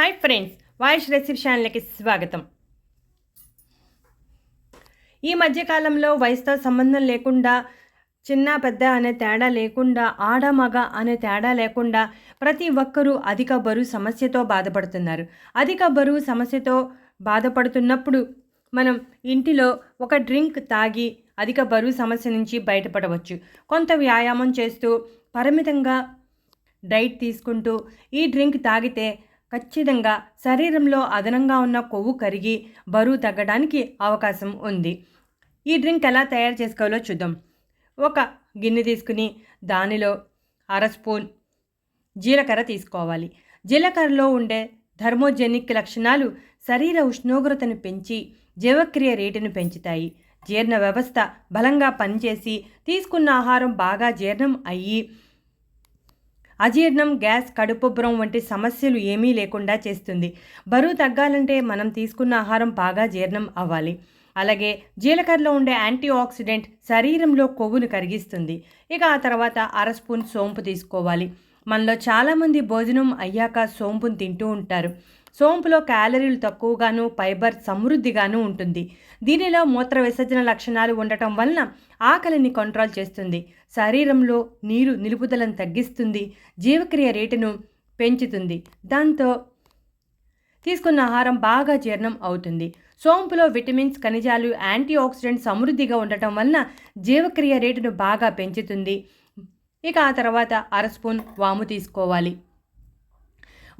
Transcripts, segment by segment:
Hi friends voice recipe ఛానల్కి స్వాగతం. ఈ మధ్యకాలంలో వయసుతో సంబంధం లేకుండా చిన్న పెద్ద అనే తేడా లేకుండా ఆడ మగ అనే తేడా లేకుండా ప్రతి ఒక్కరూ అధిక బరువు సమస్యతో బాధపడుతున్నారు. అధిక బరువు సమస్యతో బాధపడుతున్నప్పుడు మనం ఇంటిలో ఒక డ్రింక్ తాగి అధిక బరువు సమస్య నుంచి బయటపడవచ్చు. కొంత వ్యాయామం చేస్తూ పరిమితంగా డైట్ తీసుకుంటూ ఈ డ్రింక్ తాగితే ఖచ్చితంగా శరీరంలో అదనంగా ఉన్న కొవ్వు కరిగి బరువు తగ్గడానికి అవకాశం ఉంది. ఈ డ్రింక్ ఎలా తయారు చేసుకోవాలో చూద్దాం. ఒక గిన్నె తీసుకుని దానిలో అర స్పూన్ జీలకర్ర తీసుకోవాలి. జీలకర్రలో ఉండే థర్మోజెనిక్ లక్షణాలు శరీర ఉష్ణోగ్రతను పెంచి జీవక్రియ రేటును పెంచుతాయి. జీర్ణ వ్యవస్థ బలంగా పనిచేసి తీసుకున్న ఆహారం బాగా జీర్ణం అయ్యి అజీర్ణం గ్యాస్ కడుపుబ్బరం వంటి సమస్యలు ఏమీ లేకుండా చేస్తుంది. బరువు తగ్గాలంటే మనం తీసుకున్న ఆహారం బాగా జీర్ణం అవ్వాలి. అలాగే జీలకర్రలో ఉండే యాంటీ ఆక్సిడెంట్ శరీరంలో కొవ్వును కరిగిస్తుంది. ఇక ఆ తర్వాత అర స్పూన్ సోంపు తీసుకోవాలి. మనలో చాలామంది భోజనం అయ్యాక సోంపును తింటూ ఉంటారు. సోంపులో క్యాలరీలు తక్కువగాను ఫైబర్ సమృద్ధిగాను ఉంటుంది. దీనిలో మూత్ర విసర్జన లక్షణాలు ఉండటం వలన ఆకలిని కంట్రోల్ చేస్తుంది. శరీరంలో నీరు నిలుపుదలను తగ్గిస్తుంది. జీవక్రియ రేటును పెంచుతుంది. దాంతో తీసుకున్న ఆహారం బాగా జీర్ణం అవుతుంది. సోంపులో విటమిన్స్ ఖనిజాలు యాంటీ ఆక్సిడెంట్ సమృద్ధిగా ఉండటం వలన జీవక్రియ రేటును బాగా పెంచుతుంది. ఇక ఆ తర్వాత అర స్పూన్ వాము తీసుకోవాలి.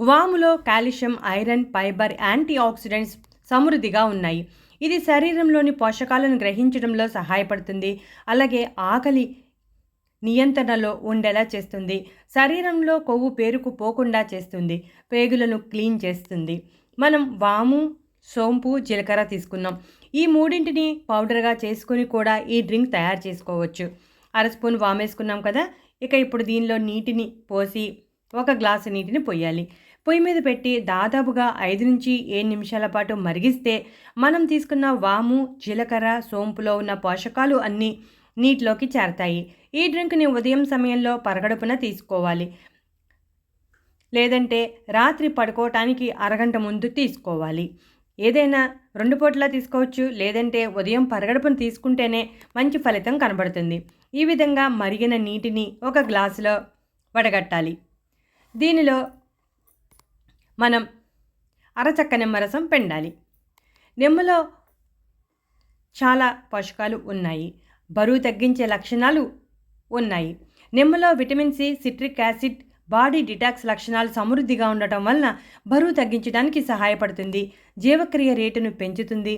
వాములో calcium iron fibre antioxidants సమృద్ధిగా ఉన్నాయి. ఇది శరీరంలోని పోషకాలను గ్రహించడంలో సహాయపడుతుంది. అలాగే ఆకలి నియంత్రణలో ఉండేలా చేస్తుంది. శరీరంలో కొవ్వు పేరుకుపోకుండా చేస్తుంది. పేగులను క్లీన్ చేస్తుంది. మనం వాము సోంపు జీలకర్ర తీసుకున్నాం. ఈ మూడింటిని పౌడర్గా చేసుకుని కూడా ఈ డ్రింక్ తయారు చేసుకోవచ్చు. అర స్పూన్ వామేసుకున్నాం కదా? ఇక ఇప్పుడు దీనిలో నీటిని పోసి ఒక గ్లాసు నీటిని పోయాలి. పొయ్యి మీద పెట్టి దాదాపుగా ఐదు నుంచి ఏడు నిమిషాల పాటు మరిగిస్తే మనం తీసుకున్న వాము జీలకర్ర సోంపులో ఉన్న పోషకాలు అన్నీ నీటిలోకి చేరతాయి. ఈ డ్రింక్ని ఉదయం సమయంలో పరగడుపున తీసుకోవాలి. లేదంటే రాత్రి పడుకోవటానికి అరగంట ముందు తీసుకోవాలి. ఏదైనా రెండు పూటలా తీసుకోవచ్చు లేదంటే ఉదయం పరగడుపును తీసుకుంటేనే మంచి ఫలితం కనబడుతుంది. ఈ విధంగా మరిగిన నీటిని ఒక గ్లాసులో వడగట్టాలి. దీనిలో మనం అరచక్క నిమ్మరసం పెండాలి. నిమ్మలో చాలా పోషకాలు ఉన్నాయి. బరువు తగ్గించే లక్షణాలు ఉన్నాయి. నిమ్మలో vitamin C citric acid body detox లక్షణాలు సమృద్ధిగా ఉండటం వలన బరువు తగ్గించడానికి సహాయపడుతుంది. జీవక్రియ రేటును పెంచుతుంది.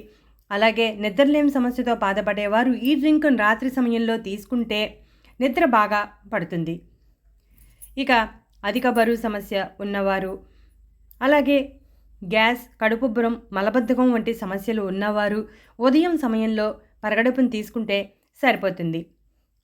అలాగే నిద్రలేని సమస్యతో బాధపడేవారు ఈ డ్రింక్ను రాత్రి సమయంలో తీసుకుంటే నిద్ర బాగా పడుతుంది. ఇక అధిక బరువు సమస్య ఉన్నవారు అలాగే గ్యాస్ కడుపుబ్బరం మలబద్ధకం వంటి సమస్యలు ఉన్నవారు ఉదయం సమయంలో పరగడుపును తీసుకుంటే సరిపోతుంది.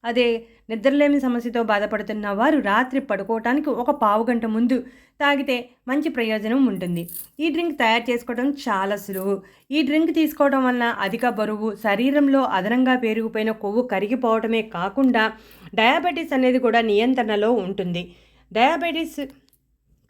అదే నిద్రలేమి సమస్యతో బాధపడుతున్న వారు రాత్రి పడుకోవటానికి ఒక పావు గంట ముందు తాగితే మంచి ప్రయోజనం ఉంటుంది. ఈ డ్రింక్ తయారు చేసుకోవడం చాలా సులువు. ఈ డ్రింక్ తీసుకోవడం వలన అధిక బరువు శరీరంలో అదనంగా పెరిగిపోయిన కొవ్వు కరిగిపోవటమే కాకుండా డయాబెటీస్ అనేది కూడా నియంత్రణలో ఉంటుంది. డయాబెటీస్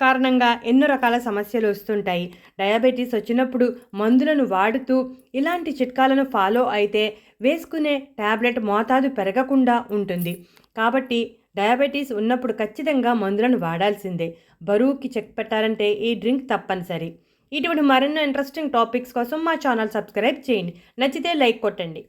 కారణంగా ఎన్నో రకాల సమస్యలు వస్తుంటాయి. డయాబెటీస్ వచ్చినప్పుడు మందులను వాడుతూ ఇలాంటి చిట్కాలను ఫాలో అయితే వేసుకునే ట్యాబ్లెట్ మోతాదు పెరగకుండా ఉంటుంది. కాబట్టి డయాబెటీస్ ఉన్నప్పుడు ఖచ్చితంగా మందులను వాడాల్సిందే. బరువుకి చెక్ పెట్టాలంటే ఈ డ్రింక్ తప్పనిసరి. ఇటువంటి మరెన్నో ఇంట్రెస్టింగ్ టాపిక్స్ కోసం మా ఛానల్ సబ్స్క్రైబ్ చేయండి. నచ్చితే లైక్ కొట్టండి.